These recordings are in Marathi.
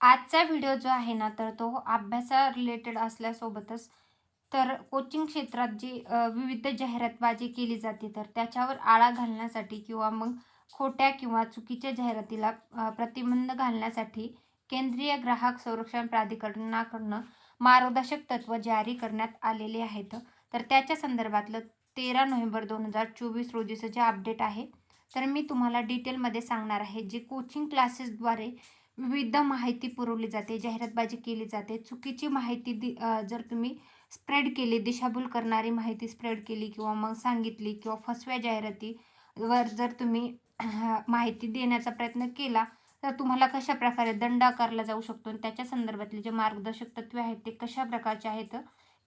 आजचा व्हिडिओ जो आहे ना तर तो अभ्यासा रिलेटेड असल्यासोबतच तर कोचिंग क्षेत्रात जी विविध जाहिरातबाजी केली जाते तर त्याच्यावर आळा घालण्यासाठी किंवा मग खोट्या किंवा चुकीच्या जाहिरातीला प्रतिबंध घालण्यासाठी केंद्रीय ग्राहक संरक्षण प्राधिकरणाकडनं मार्गदर्शक तत्त्व जारी करण्यात आलेले आहेत. तर त्याच्या संदर्भातलं तेरा नोव्हेंबर दोन हजार चोवीस रोजीचं जे अपडेट आहे तर मी तुम्हाला डिटेलमध्ये सांगणार आहे जे कोचिंग क्लासेसद्वारे विविध माहिती पुरवली जाते जाहिरातबाजी केली जाते. चुकीची माहिती दि जर तुम्ही स्प्रेड केली दिशाभूल करणारी माहिती स्प्रेड केली किंवा मग सांगितली किंवा फसव्या जाहिरातीवर जर तुम्ही माहिती देण्याचा प्रयत्न केला तर तुम्हाला कशा प्रकारे दंड आकारला जाऊ शकतो? आणि त्याच्या संदर्भातले जे मार्गदर्शक तत्त्वे आहेत ते कशा प्रकारचे आहेत?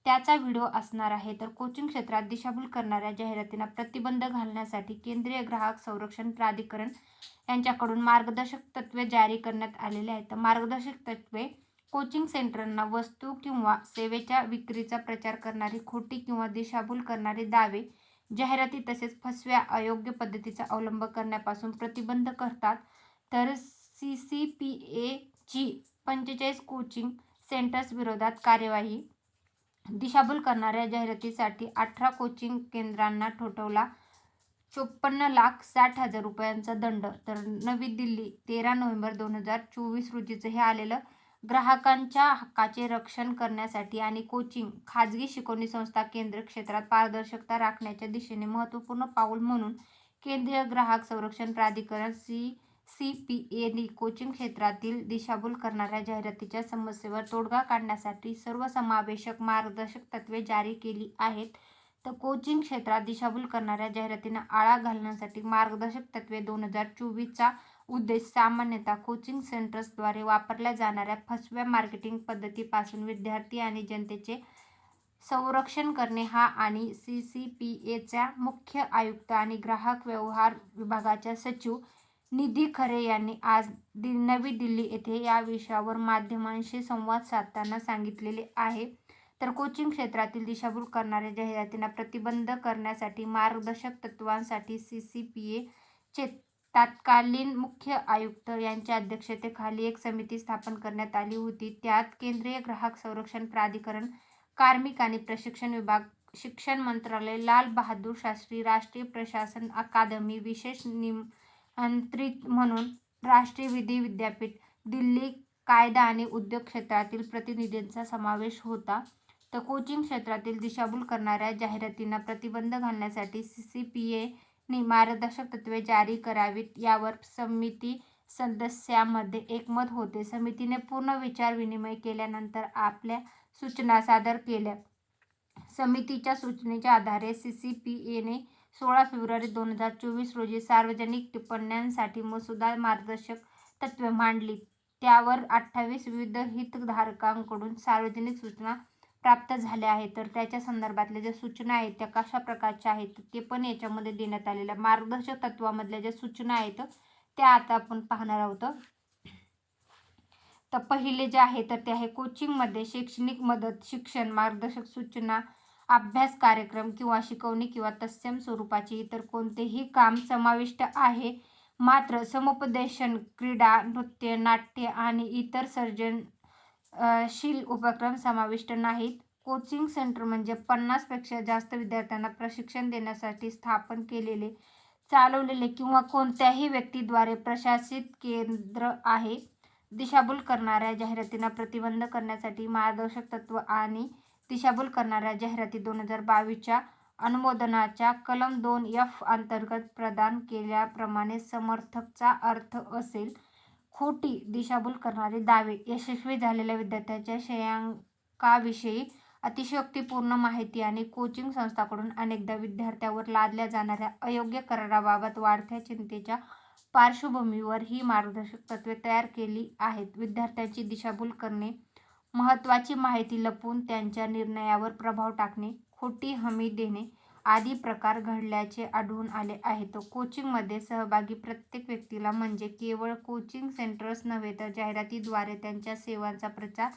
त्याचा व्हिडिओ असणार आहे. तर कोचिंग क्षेत्रात दिशाभूल करणाऱ्या जाहिरातींना प्रतिबंध घालण्यासाठी केंद्रीय ग्राहक संरक्षण प्राधिकरण यांच्याकडून मार्गदर्शक तत्त्वे जारी करण्यात आलेले आहेत. तर मार्गदर्शक तत्त्वे कोचिंग सेंटरना वस्तू किंवा सेवेच्या विक्रीचा प्रचार करणारी खोटी किंवा दिशाभूल करणारे दावे जाहिराती तसेच फसव्या अयोग्य पद्धतीचा अवलंब करण्यापासून प्रतिबंध करतात. तर सी सी पी एची पंचेचाळीस कोचिंग सेंटर्स विरोधात कार्यवाही दिशाभूल करणाऱ्या जाहिरातीसाठी अठरा कोचिंग केंद्रांना ठोठवला. चोपन्न लाख साठ हजार रुपयांचा दंड. तर नवी दिल्ली तेरा नोव्हेंबर दोन हजार चोवीस रोजीचं हे आलेलं. ग्राहकांच्या हक्काचे रक्षण करण्यासाठी आणि कोचिंग खाजगी शिकवणी संस्था केंद्र क्षेत्रात पारदर्शकता राखण्याच्या दिशेने महत्त्वपूर्ण पाऊल म्हणून केंद्रीय ग्राहक संरक्षण प्राधिकरण सी सी पी एने कोचिंग क्षेत्रातील दिशाभूल करणाऱ्या जाहिरातीच्या समस्येवर तोडगा काढण्यासाठी सर्वसमावेशक मार्गदर्शक तत्त्वे जारी केली आहेत. तर कोचिंग क्षेत्रात दिशाभूल करणाऱ्या जाहिरातींना आळा घालण्यासाठी मार्गदर्शक तत्त्वे दोन हजार चोवीसचा उद्देश सामान्यतः कोचिंग सेंटर्सद्वारे वापरल्या जाणाऱ्या फसव्या मार्केटिंग पद्धतीपासून विद्यार्थी आणि जनतेचे संरक्षण करणे हा आणि सी सी पी एच्या मुख्य आयुक्त आणि ग्राहक व्यवहार विभागाच्या सचिव निधी खरे यांनी आज दि नवी दिल्ली येथे या विषयावर माध्यमांशी संवाद साधताना सांगितलेले आहे. तर कोचिंग क्षेत्रातील दिशाभूल करणाऱ्या जाहिरातींना प्रतिबंध करण्यासाठी मार्गदर्शक तत्त्वांसाठी सी सी पी एचे तत्कालीन मुख्य आयुक्त यांच्या अध्यक्षतेखाली एक समिती स्थापन करण्यात आली होती. त्यात केंद्रीय ग्राहक संरक्षण प्राधिकरण कार्मिक आणि प्रशिक्षण विभाग शिक्षण मंत्रालय लाल बहादूर शास्त्री राष्ट्रीय प्रशासन अकादमी विशेष निम अंतरित म्हणून राष्ट्रीय विधी विद्यापीठ दिल्ली कायदा आणि उद्योग क्षेत्रातील प्रतिनिधींचा समावेश होता. तर कोचिंग क्षेत्रातील दिशाभूल करणाऱ्या जाहिरातींना प्रतिबंध घालण्यासाठी सी सी पी एने मार्गदर्शक तत्त्वे जारी करावीत. यावर समिती सदस्यामध्ये एकमत होते. समितीने पूर्ण विचार विनिमय केल्यानंतर आपल्या सूचना सादर केल्या. समितीच्या सूचनेच्या आधारे सी सी पी एने सोळा फेब्रुवारी दोन हजार चोवीस रोजी सार्वजनिक टिप्पण्यांसाठी मसुदा मार्गदर्शक तत्त्वे मांडली. त्यावर अठ्ठावीस विविध हितधारकांकडून सार्वजनिक सूचना प्राप्त झाल्या आहेत. तर त्याच्या संदर्भातल्या ज्या सूचना आहेत त्या कशा प्रकारच्या आहेत ते पण याच्यामध्ये देण्यात आलेल्या मार्गदर्शक तत्वामधल्या ज्या सूचना आहेत त्या आता आपण पाहणार आहोत. तर पहिले जे आहे तर ते आहे कोचिंगमध्ये शैक्षणिक मदत शिक्षण मार्गदर्शक सूचना अभ्यास कार्यक्रम किंवा शिकवणी किंवा तत्सम स्वरूपाचे इतर कोणतेही काम समाविष्ट आहे. मात्र समुपदेशन क्रीडा नृत्य नाट्य आणि इतर सर्जन शील उपक्रम समाविष्ट नाहीत. कोचिंग सेंटर म्हणजे पन्नासपेक्षा जास्त विद्यार्थ्यांना प्रशिक्षण देण्यासाठी स्थापन केलेले चालवलेले किंवा कोणत्याही व्यक्तीद्वारे प्रशासित केंद्र आहे. दिशाभूल करणाऱ्या जाहिरातींना प्रतिबंध करण्यासाठी मार्गदर्शक तत्त्व आणि दिशाभूल करणाऱ्या जाहिराती दोन हजार बावीसच्या अनुमोदनाच्या कलम दोन एफ अंतर्गत प्रदान केल्याप्रमाणे समर्थकचा अर्थ असेल खोटी दिशाभूल करणारे दावे. यशस्वी झालेल्या विद्यार्थ्याच्या श्रेयांकाविषयी अतिशयोक्तीपूर्ण माहिती आणि कोचिंग संस्थांकडून अनेकदा विद्यार्थ्यावर लादल्या जाणाऱ्या अयोग्य कराराबाबत वाढत्या चिंतेच्या पार्श्वभूमीवर ही मार्गदर्शक तत्त्वे तयार केली आहेत. विद्यार्थ्यांची दिशाभूल करणे महत्त्वाची माहिती लपवून त्यांच्या निर्णयावर प्रभाव टाकणे खोटी हमी देणे आदी प्रकार घडल्याचे आढळून आले आहेत. कोचिंगमध्ये सहभागी प्रत्येक व्यक्तीला म्हणजे केवळ कोचिंग सेंटर्स नव्हे तर जाहिरातीद्वारे त्यांच्या सेवांचा प्रचार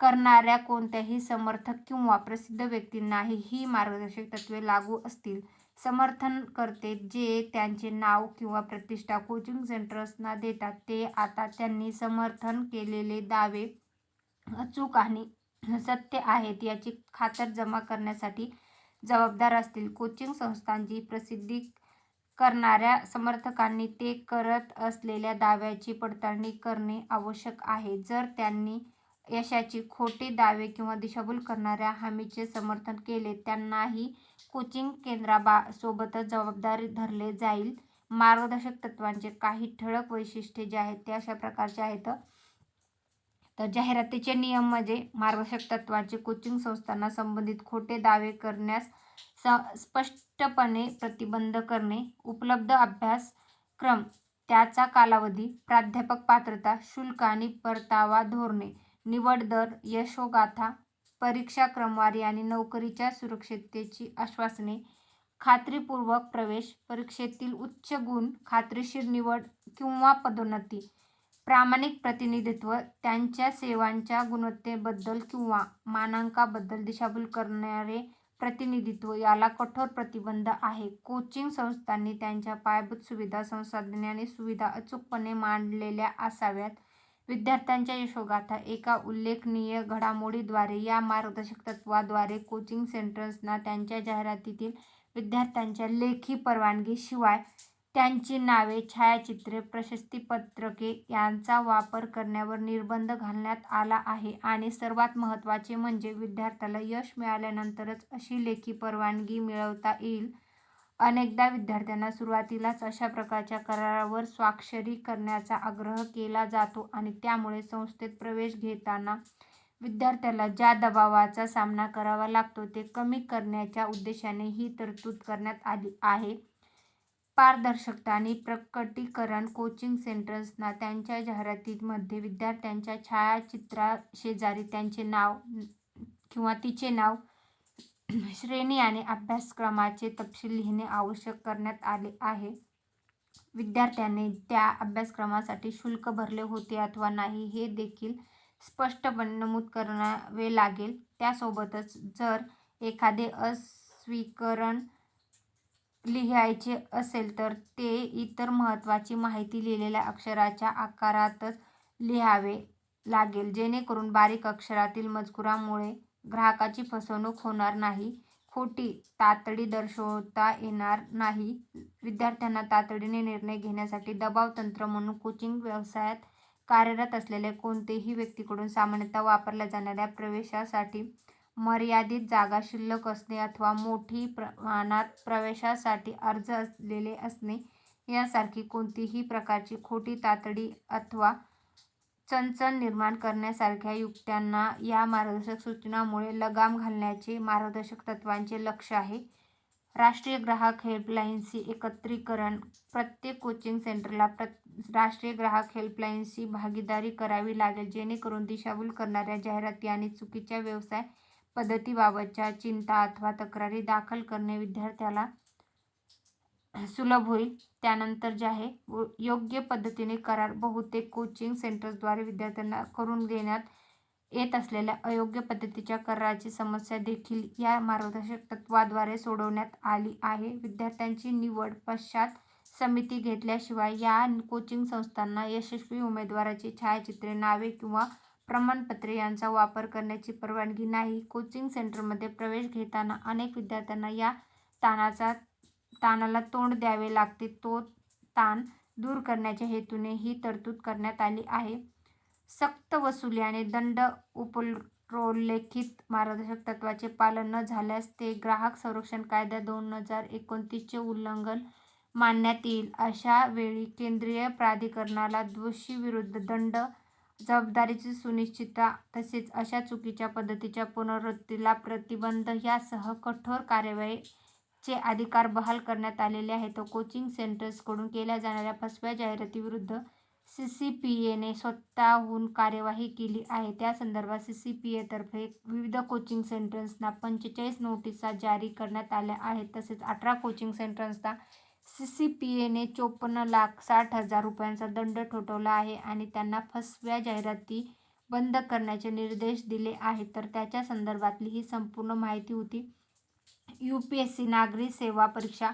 करणाऱ्या कोणत्याही समर्थक किंवा प्रसिद्ध व्यक्तींनाही ही मार्गदर्शक तत्त्वे लागू असतील. समर्थन करते जे त्यांचे नाव किंवा प्रतिष्ठा कोचिंग सेंटर्सना देतात ते आता त्यांनी समर्थन केलेले दावे अचूक आणि सत्य आहेत याची खातरजमा करण्यासाठी जबाबदार असतील. कोचिंग संस्थांची प्रसिद्धी करणाऱ्या समर्थकांनी ते करत असलेल्या दाव्याची पडताळणी करणे आवश्यक आहे. जर त्यांनी यशाची खोटे दावे किंवा दिशाभूल करणाऱ्या हमीचे समर्थन केले त्यांनाही कोचिंग केंद्राबा सोबतच जबाबदारी धरले जाईल. मार्गदर्शक तत्त्वांचे काही ठळक वैशिष्ट्ये जे आहेत ते अशा प्रकारचे आहेत. तर जाहिरातीचे नियम म्हणजे मार्गदर्शक तत्वाचे कोचिंग संस्थांना संबंधित खोटे दावे करण्यास स स्पष्टपणे प्रतिबंध करणे उपलब्ध अभ्यासक्रम त्याचा कालावधी प्राध्यापक पात्रता शुल्क आणि परतावा धोरणे निवड दर यशोगाथा परीक्षा क्रमवारी आणि नोकरीच्या सुरक्षिततेची आश्वासने खात्रीपूर्वक प्रवेश परीक्षेतील उच्च गुण खात्रीशीर निवड किंवा पदोन्नती प्रामाणिक प्रतिनिधित्व त्यांच्या सेवांच्या गुणवत्तेबद्दल किंवा मानांकाबद्दल दिशाभूल करणारे प्रतिनिधित्व याला कठोर प्रतिबंध आहे. कोचिंग संस्थांनी त्यांच्या पायाभूत सुविधा संसाधने आणि सुविधा अचूकपणे मांडलेल्या असाव्यात. विद्यार्थ्यांच्या यशोगाथा एका उल्लेखनीय घडामोडीद्वारे या मार्गदर्शक तत्त्वाद्वारे कोचिंग सेंटर्सना त्यांच्या जाहिरातीतील विद्यार्थ्यांच्या लेखी परवानगीशिवाय त्यांची नावे छायाचित्रे प्रशस्तीपत्रके यांचा वापर करण्यावर निर्बंध घालण्यात आला आहे. आणि सर्वात महत्त्वाचे म्हणजे विद्यार्थ्याला यश मिळाल्यानंतरच अशी लेखी परवानगी मिळवता येईल. अनेकदा विद्यार्थ्यांना सुरुवातीलाच अशा प्रकारच्या करारावर स्वाक्षरी करण्याचा आग्रह केला जातो आणि त्यामुळे संस्थेत प्रवेश घेताना विद्यार्थ्याला ज्या दबावाचा सामना करावा लागतो ते कमी करण्याच्या उद्देशाने ही तरतूद करण्यात आली आहे. पारदर्शकता आणि प्रकटीकरण कोचिंग सेंटर्सना त्यांच्या जाहिरातीमध्ये विद्यार्थ्यांच्या छायाचित्राशेजारी त्यांचे नाव किंवा तिचे नाव श्रेणी आणि अभ्यासक्रमाचे तपशील लिहिणे आवश्यक करण्यात आले आहे. विद्यार्थ्याने त्या अभ्यासक्रमासाठी शुल्क भरले होते अथवा नाही हे देखील स्पष्टपणे नमूद करावे लागेल. त्यासोबतच जर एखादे अस्वीकरण लिहायचे असेल तर ते इतर महत्त्वाची माहिती लिहिलेल्या अक्षराच्या आकारातच लिहावे लागेल जेणेकरून बारीक अक्षरातील मजकुरामुळे ग्राहकाची फसवणूक होणार नाही खोटी तातडी दर्शवता येणार नाही. विद्यार्थ्यांना तातडीने निर्णय घेण्यासाठी दबाव तंत्र म्हणून कोचिंग व्यवसायात कार्यरत असलेल्या कोणतेही व्यक्तीकडून सामान्यतः वापरल्या जाणाऱ्या प्रवेशासाठी मर्यादित जागा शिल्लक असणे अथवा मोठी प्रमाणात प्रवेशासाठी अर्ज असलेले असणे यासारखी कोणतीही प्रकारची खोटी तातडी अथवा चणचण निर्माण करण्यासारख्या युक्त्यांना या मार्गदर्शक सूचनामुळे लगाम घालण्याचे मार्गदर्शक तत्त्वांचे लक्ष्य आहे. राष्ट्रीय ग्राहक हेल्पलाईनशी एकत्रीकरण प्रत्येक कोचिंग सेंटरला प्र राष्ट्रीय ग्राहक हेल्पलाईनशी भागीदारी करावी लागेल जेणेकरून दिशाभूल करणाऱ्या जाहिराती आणि चुकीच्या व्यवसाय पद्धतीबाबतच्या चिंता अथवा तक्रारी दाखल करणे विद्यार्थ्याला सुलभ होईल. त्यानंतर जे आहे योग्य पद्धतीने करार बहुतेक कोचिंग सेंटर्सद्वारे विद्यार्थ्यांना करून देण्यात येत असलेल्या अयोग्य पद्धतीच्या कराराची समस्या देखील या मार्गदर्शक तत्वाद्वारे सोडवण्यात आली आहे. विद्यार्थ्यांची निवड पश्चात समिती घेतल्याशिवाय या कोचिंग संस्थांना यशस्वी उमेदवाराची छायाचित्रे नावे किंवा प्रमाणपत्रे यांचा वापर करण्याची परवानगी नाही. कोचिंग सेंटरमध्ये प्रवेश घेताना अनेक विद्यार्थ्यांना या ताणाचा ताणाला तोंड द्यावे लागते. तो ताण दूर करण्याच्या हेतूने ही तरतूद करण्यात आली आहे. सक्त वसुली आणि दंड उपरोल्लेखित मार्गदर्शक तत्त्वाचे पालन न झाल्यास ते ग्राहक संरक्षण कायदा दोन हजार एकोणतीसचे उल्लंघन मानण्यात येईल. अशा वेळी केंद्रीय प्राधिकरणाला दोषीविरुद्ध दंड जबाबदारीची सुनिश्चितता तसेच अशा चुकीच्या पद्धतीच्या पुनरावृत्तीला प्रतिबंध यासह कठोर कारवाईचे अधिकार बहाल करण्यात आलेले आहेत. कोचिंग सेंटर्सकडून केल्या जाणाऱ्या फसव्या जाहिरातीविरुद्ध सी सी पी एने स्वतःहून कार्यवाही केली आहे. त्या संदर्भात सी सी पी एतर्फे विविध कोचिंग सेंटर्सना पंचेचाळीस नोटिसा जारी करण्यात आल्या आहेत. तसेच अठरा कोचिंग सेंटर्सना सी सी पी एने चोपन्न लाख साठ हजार रुपयांचा दंड ठोठवला आहे आणि त्यांना फसव्या जाहिराती बंद करण्याचे निर्देश दिले आहेत. तर त्याच्या संदर्भातली ही संपूर्ण माहिती होती. यू पी एस सी नागरी सेवा परीक्षा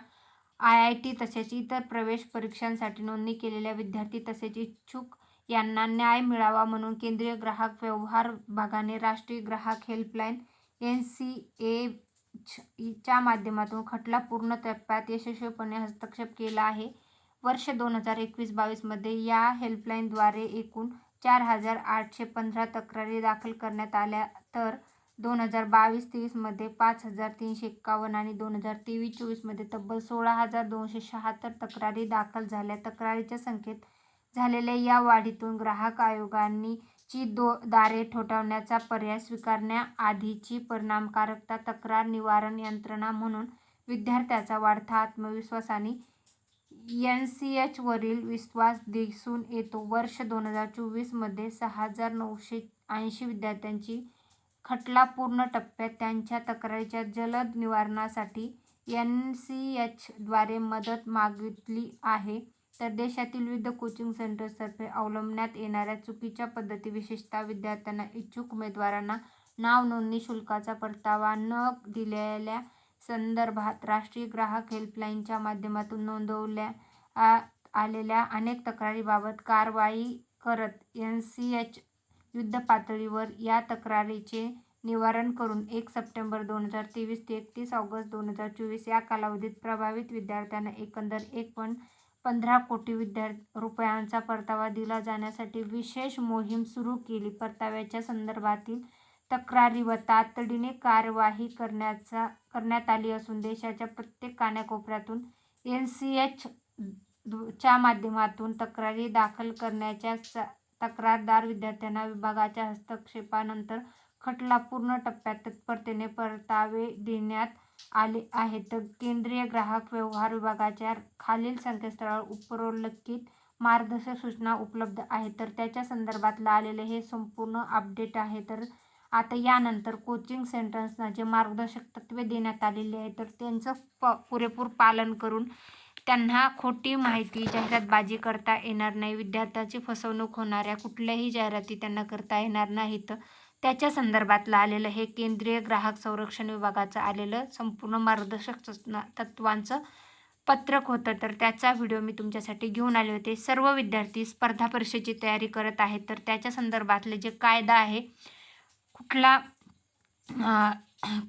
आय आय टी तसेच इतर प्रवेश परीक्षांसाठी नोंदणी केलेल्या विद्यार्थी तसेच इच्छुक यांना न्याय मिळावा म्हणून केंद्रीय ग्राहक व्यवहार विभागाने राष्ट्रीय ग्राहक हेल्पलाईन एन सी ए च्या माध्यमातून खटला पूर्ण टप्प्यात यशस्वीपणे हस्तक्षेप केला आहे. वर्ष दोन हजार एकवीस बावीसमध्ये या हेल्पलाईनद्वारे एकूण चार हजार आठशे पंधरा तक्रारी दाखल करण्यात आल्या. तर दोन हजार बावीस तेवीसमध्ये पाच हजार तीनशे एक्कावन्न आणि दोन हजार तेवीस चोवीसमध्ये तब्बल सोळा हजार दोनशे शहात्तर तक्रारी दाखल झाल्या. तक्रारीच्या संख्येत झालेल्या या वाढीतून ग्राहक आयोगांनी ची दो दारे ठोठावण्याचा पर्याय स्वीकारण्याआधीची परिणामकारकता तक्रार निवारण यंत्रणा म्हणून विद्यार्थ्याचा वाढता आत्मविश्वास आणि एन सी एचवरील विश्वास दिसून येतो. वर्ष दोन हजार चोवीसमध्ये सहा हजार नऊशे ऐंशी विद्यार्थ्यांची खटला पूर्ण टप्प्यात त्यांच्या तक्रारीच्या जलद निवारणासाठी एन सी एचद्वारे मदत मागितली आहे. तर देशातील विविध कोचिंग सेंटर्सतर्फे अवलंबण्यात येणाऱ्या चुकीच्या पद्धती विशेषतः विद्यार्थ्यांना इच्छुक उमेदवारांना नाव नोंदणी शुल्काचा परतावा न दिलेल्या संदर्भात राष्ट्रीय ग्राहक हेल्पलाईनच्या माध्यमातून नोंदवल्या आलेल्या अनेक तक्रारीबाबत कारवाई करत एन सी एच युद्धपातळीवर या तक्रारीचे निवारण करून एक सप्टेंबर दोन हजार तेवीस ते एकतीस ऑगस्ट दोन हजार चोवीस या कालावधीत प्रभावित विद्यार्थ्यांना एकंदर एक पॉईंट पंधरा कोटी विद्या रुपयांचा परतावा दिला जाण्यासाठी विशेष मोहीम सुरू केली. परताव्याच्या संदर्भातील तक्रारी व तातडीने कार्यवाही करण्याचा करण्यात आली असून देशाच्या प्रत्येक कानाकोपऱ्यातून एन सी एच च्या माध्यमातून तक्रारी दाखल करण्याच्या तक्रारदार विद्यार्थ्यांना विभागाच्या हस्तक्षेपानंतर खटला पूर्ण टप्प्यात तत्परतेने परतावे देण्यात आले आहेत. तर केंद्रीय ग्राहक व्यवहार विभागाच्या खालील संकेतस्थळावर उपरोल्लेखित मार्गदर्शक सूचना उपलब्ध आहेत. तर त्याच्या संदर्भातलं आलेलं हे संपूर्ण अपडेट आहे. तर आता यानंतर कोचिंग सेंटर्सना जे मार्गदर्शक तत्त्वे देण्यात आलेली आहे तर त्यांचं प पुरेपूर पालन करून त्यांना खोटी माहिती जाहिरातबाजी करता येणार नाही. विद्यार्थ्याची फसवणूक होणाऱ्या कुठल्याही जाहिराती त्यांना करता येणार नाहीत. त्याच्या संदर्भातलं आलेलं हे केंद्रीय ग्राहक संरक्षण विभागाचं आलेलं संपूर्ण मार्गदर्शक तत्वांचं तत्त्वांचं पत्रक होतं. तर त्याचा व्हिडिओ मी तुमच्यासाठी घेऊन आले होते. सर्व विद्यार्थी स्पर्धा परीक्षेची तयारी करत आहेत. तर त्याच्या संदर्भातले जे कायदा आहे कुठला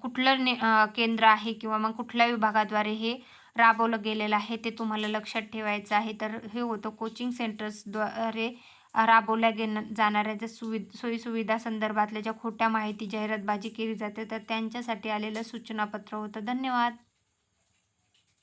कुठलं ने केंद्र आहे किंवा मग कुठल्या विभागाद्वारे हे राबवलं गेलेलं आहे ते तुम्हाला लक्षात ठेवायचं आहे. तर हे होतं कोचिंग सेंटर्सद्वारे राबवल्या गे जाणाऱ्या ज्या सुवि सोयीसुविधा संदर्भातल्या ज्या खोट्या माहिती जाहिरातबाजी केली जाते तर त्यांच्यासाठी आलेलं सूचनापत्र होतं. धन्यवाद.